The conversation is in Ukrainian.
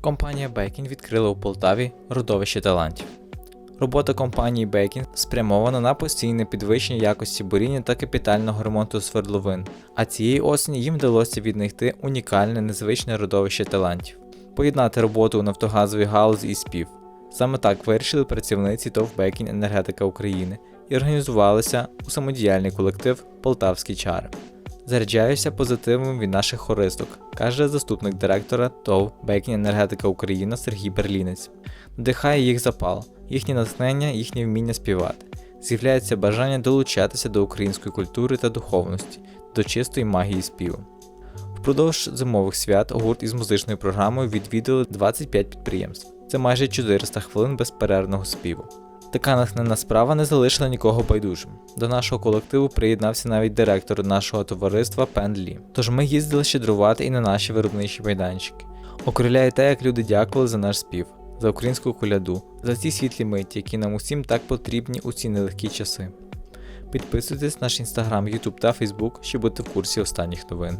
Компанія Бекін відкрила у Полтаві родовище талантів. Робота компанії Бекін спрямована на постійне підвищення якості буріння та капітального ремонту свердловин, а цієї осені їм вдалося віднайти унікальне незвичне родовище талантів, поєднати роботу у нафтогазовій галузі і спів. Саме так вирішили працівниці ТОВ Бекін Енергетика України і організувалися у самодіяльний колектив Полтавські чари. Заряджаюся позитивом від наших хористок, каже заступник директора ТОВ Бекін Енергетика Україна Сергій Берлінець. Надихає їх запал, їхнє натхнення, їхнє вміння співати. З'являється бажання долучатися до української культури та духовності, до чистої магії співу. Впродовж зимових свят гурт із музичною програмою відвідали 25 підприємств. Це майже 400 хвилин безперервного співу. Така натхненна справа не залишила нікого байдужим. До нашого колективу приєднався навіть директор нашого товариства Пен Лі. Тож ми їздили щедрувати і на наші виробничі майданчики. Окриляє те, як люди дякували за наш спів, за українську коляду, за ці світлі миті, які нам усім так потрібні у ці нелегкі часи. Підписуйтесь на наш інстаграм, Ютуб та Фейсбук, щоб бути в курсі останніх новин.